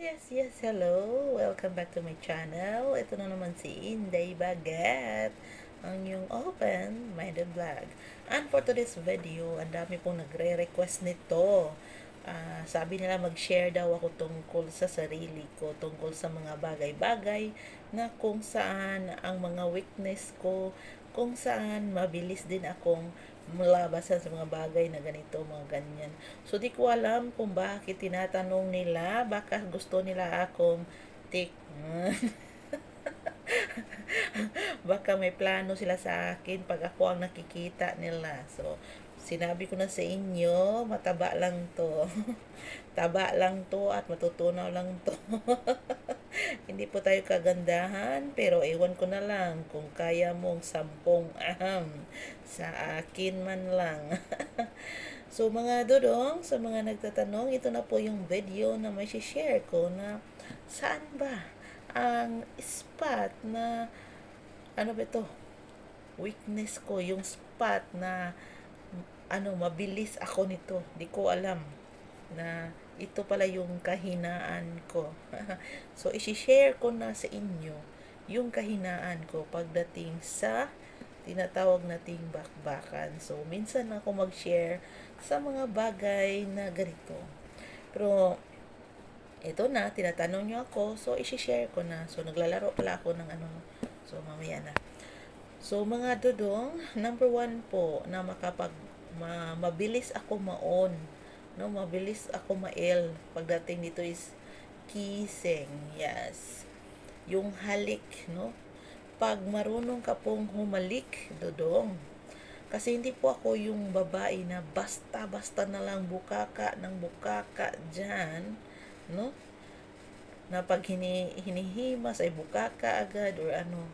yes, yes, hello. Welcome back to my channel. Ito na naman si Inday Bagat, ang yung open-minded vlog. And for today's video, ang dami pong nagre-request nito. Ah, sabi nila mag-share daw ako tungkol sa sarili ko, tungkol sa mga bagay-bagay na kung saan ang mga weakness ko, kung saan mabilis din akong malabasan sa mga bagay na ganito, mga ganyan. So, di ko alam kung bakit tinatanong nila, baka gusto nila akong tikman. baka may plano sila sa akin pag ako ang nakikita nila. So, sinabi ko na sa inyo, mataba lang to. Taba lang to at matutunaw lang to. Hindi po tayo kagandahan, pero ewan ko na lang kung kaya mong sampung aham sa akin man lang. so mga dodong, sa mga nagtatanong, ito na po yung video na may share ko na saan ba ang spot na ano ba ito? Weakness ko, yung spot na ano, mabilis ako nito. Di ko alam na ito pala yung kahinaan ko. so, isi-share ko na sa inyo yung kahinaan ko pagdating sa tinatawag nating bakbakan. So, minsan ako mag-share sa mga bagay na ganito. Pero, ito na, tinatanong nyo ako, so isi-share ko na. So, naglalaro pala ako ng ano, so mamaya na. So, mga dodong, number one po, na makapag, ma, mabilis ako maon no? Mabilis ako mail pagdating dito is kissing yes. Yung halik no? Pag marunong ka pong humalik dodong. Kasi hindi po ako yung babae na basta-basta na lang bukaka ng bukaka dyan, no? Na pag hini, hinihimas ay bukaka agad or ano.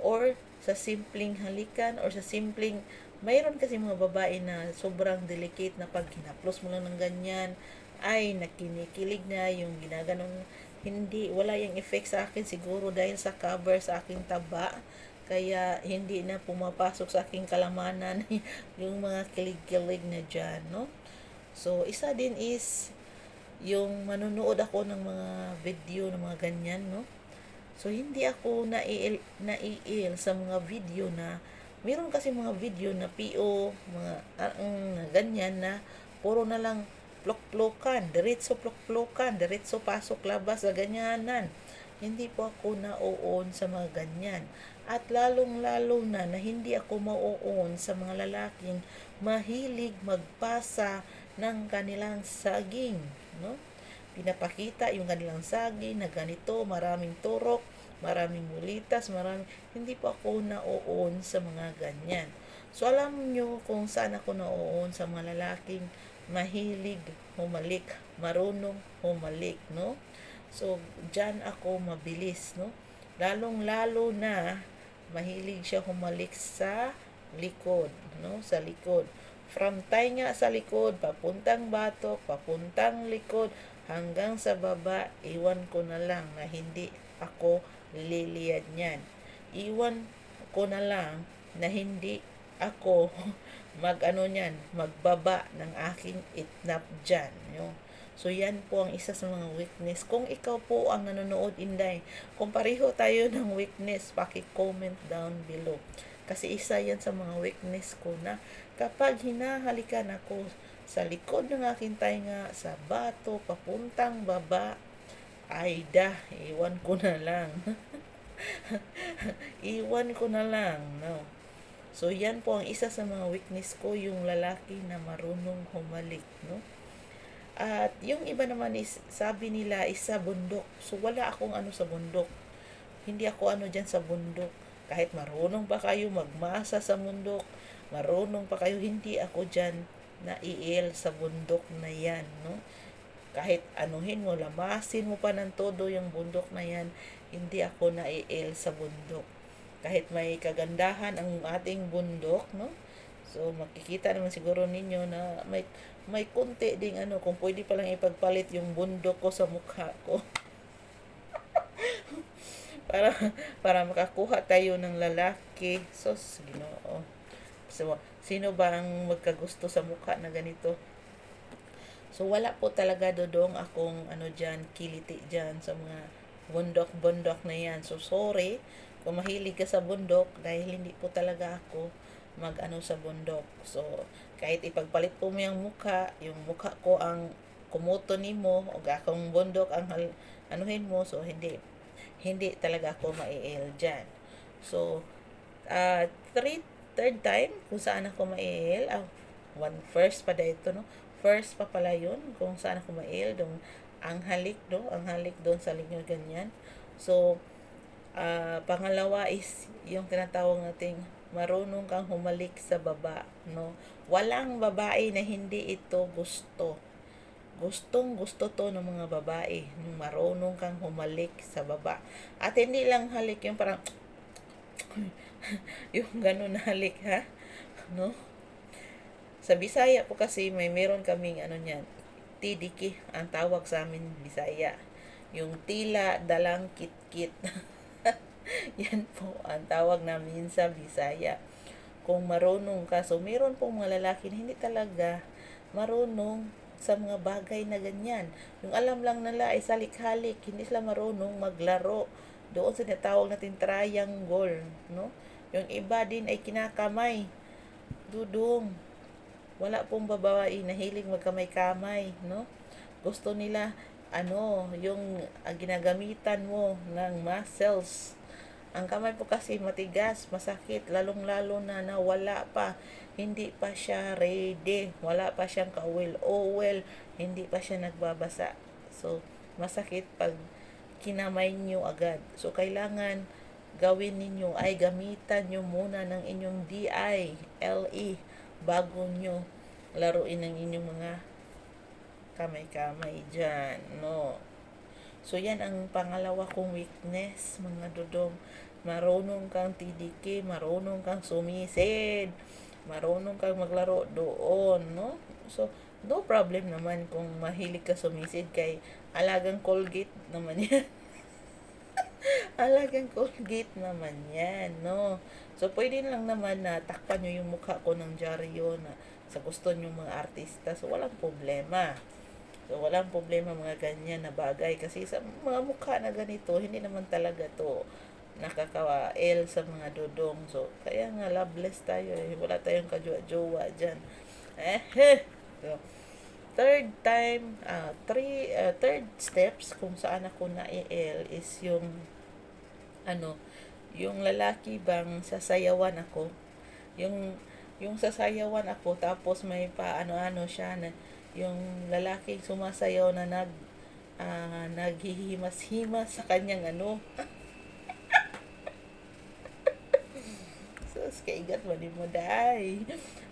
Or sa simpleng halikan or sa simpleng mayroon kasi mga babae na sobrang delicate na pag hinaplos mo lang ng ganyan, ay nakinikilig na yung ginaganong hindi, wala yung effect sa akin siguro dahil sa cover sa aking taba. Kaya hindi na pumapasok sa aking kalamanan yung mga kilig-kilig na dyan, no? So, isa din is yung manonood ako ng mga video ng mga ganyan, no? So, hindi ako naiil, naiil sa mga video na meron kasi mga video na PO, mga uh, ganyan na puro na lang plok-plokan, diretso plok-plokan, diretso pasok labas sa ganyanan. Hindi po ako nauon sa mga ganyan. At lalong-lalo na na hindi ako mauon sa mga lalaking mahilig magpasa ng kanilang saging. No? Pinapakita yung kanilang saging na ganito, maraming turok, maraming mulitas, maraming, hindi po ako nauon sa mga ganyan. So, alam nyo kung saan ako nauon sa mga lalaking mahilig humalik, marunong humalik, no? So, dyan ako mabilis, no? Lalong-lalo na mahilig siya humalik sa likod, no? Sa likod. From nga sa likod, papuntang batok, papuntang likod, hanggang sa baba, iwan ko na lang na hindi ako liliyad niyan. Iwan ko na lang na hindi ako mag ano niyan, magbaba ng aking itnap dyan. Yung, so yan po ang isa sa mga weakness. Kung ikaw po ang nanonood, Inday, kung pareho tayo ng weakness, paki-comment down below. Kasi isa yan sa mga weakness ko na kapag hinahalikan ako sa likod ng aking tainga, sa bato, papuntang baba, ay da, iwan ko na lang. iwan ko na lang, no. So, yan po ang isa sa mga weakness ko, yung lalaki na marunong humalik, no. At yung iba naman is, sabi nila, is sa bundok. So, wala akong ano sa bundok. Hindi ako ano dyan sa bundok. Kahit marunong pa kayo magmasa sa bundok, marunong pa kayo, hindi ako dyan naiil sa bundok na yan, no kahit anuhin mo, lamasin mo pa ng todo yung bundok na yan, hindi ako naiil sa bundok. Kahit may kagandahan ang ating bundok, no? So, makikita naman siguro ninyo na may may kunti ding ano, kung pwede pa lang ipagpalit yung bundok ko sa mukha ko. para para makakuha tayo ng lalaki. So, Ginoo. So, sino ba ang magkagusto sa mukha na ganito? So wala po talaga dodong akong ano diyan, kiliti diyan sa mga bundok-bundok na yan. So sorry kung mahilig ka sa bundok dahil hindi po talaga ako mag-ano sa bundok. So kahit ipagpalit po mo yung mukha, yung mukha ko ang kumuto nimo o akong bundok ang anuhin mo so hindi hindi talaga ako maiil dyan. So, uh, three, third time kung saan ako maiil, ah, one first pa dito, no? First pa pala yun kung saan ako maiil, dong ang halik, no? Ang halik doon sa linyo ganyan. So, uh, pangalawa is yung tinatawag nating marunong kang humalik sa baba, no? Walang babae na hindi ito gusto gustong gusto to ng mga babae yung marunong kang humalik sa baba. At hindi lang halik yung parang yung ganun halik ha? No? Sa Bisaya po kasi may meron kaming ano niyan tidiki ang tawag sa amin Bisaya. Yung tila dalang kit-kit. Yan po ang tawag namin sa Bisaya. Kung marunong ka so meron pong mga lalaki na hindi talaga marunong sa mga bagay na ganyan. Yung alam lang nila ay salik-halik, hindi sila marunong maglaro. Doon sa tinatawag natin triangle, no? Yung iba din ay kinakamay. Dudong. Wala pong babae na hiling magkamay-kamay, no? Gusto nila ano, yung uh, ginagamitan mo ng muscles. Ang kamay po kasi matigas, masakit, lalong-lalo na nawala pa hindi pa siya ready, wala pa siyang ka-oil oil, hindi pa siya nagbabasa. So, masakit pag kinamay niyo agad. So, kailangan gawin ninyo ay gamitan nyo muna ng inyong DI, LE, bago nyo laruin ng inyong mga kamay-kamay dyan, no? So, yan ang pangalawa kong weakness, mga dudong. Marunong kang tidiki, marunong kang sumisid, marunong kang maglaro doon, no? So, no problem naman kung mahilig ka sumisid kay alagang Colgate naman yan. alagang Colgate naman yan, no? So, pwede lang naman na takpan nyo yung mukha ko ng dyaryo na sa gusto nyo mga artista. So, walang problema. So, walang problema mga ganyan na bagay. Kasi sa mga mukha na ganito, hindi naman talaga to nakakawail sa mga dudong. So, kaya nga loveless tayo eh. Wala tayong kajowa-jowa dyan. Eh, so, third time, uh, three, uh, third steps kung saan ako na-ill is yung ano, yung lalaki bang sasayawan ako. Yung yung sasayawan ako tapos may pa ano-ano siya na yung lalaki sumasayaw na nag uh, naghihimas-himas sa kanyang ano Sus, kaigat mo mo, day.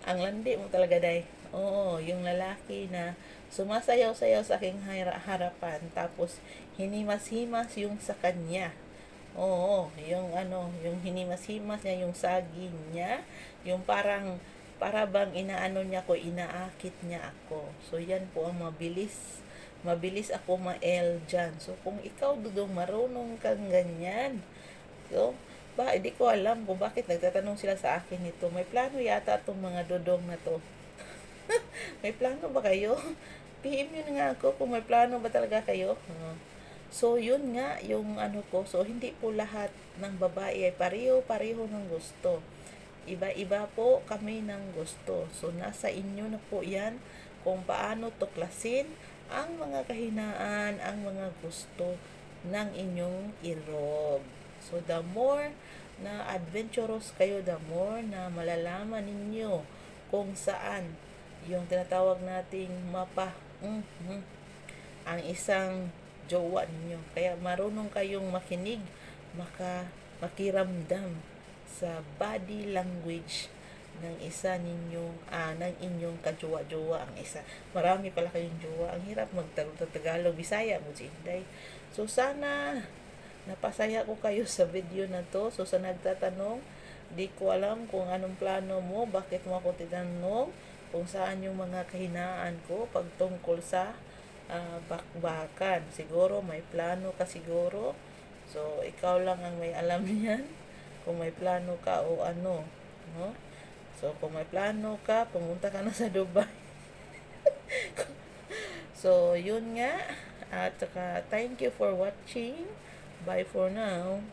Ang landi mo talaga, day. Oo, yung lalaki na sumasayaw-sayaw sa aking harapan, tapos hinimas-himas yung sa kanya. Oo, yung ano, yung hinimas-himas niya, yung saging niya, yung parang, para bang inaano niya ko, inaakit niya ako. So, yan po ang mabilis mabilis ako ma-L dyan. So, kung ikaw, dudong, marunong kang ganyan, so, ba, hindi ko alam kung bakit nagtatanong sila sa akin nito. May plano yata itong mga dodong na to. may plano ba kayo? PM yun nga ako kung may plano ba talaga kayo. Uh, so, yun nga yung ano ko. So, hindi po lahat ng babae ay pareho-pareho ng gusto. Iba-iba po kami ng gusto. So, nasa inyo na po yan kung paano tuklasin ang mga kahinaan, ang mga gusto ng inyong irog. So, the more na adventurous kayo, the more na malalaman ninyo kung saan yung tinatawag nating mapa mm-hmm, ang isang jowa ninyo. Kaya marunong kayong makinig, maka, makiramdam sa body language ng isa ninyong, ah, ng inyong kajowa-jowa ang isa. Marami pala kayong jowa. Ang hirap magtagalog, Bisaya mo, Jinday. So, sana Napasaya ko kayo sa video na to. So sa nagtatanong, di ko alam kung anong plano mo, bakit mo ako tinanong, kung saan yung mga kahinaan ko pagtungkol sa uh, bakbakan. Siguro may plano ka siguro. So ikaw lang ang may alam niyan kung may plano ka o ano. No? So kung may plano ka, pumunta ka na sa Dubai. So, yun nga. At saka, thank you for watching. Bye for now.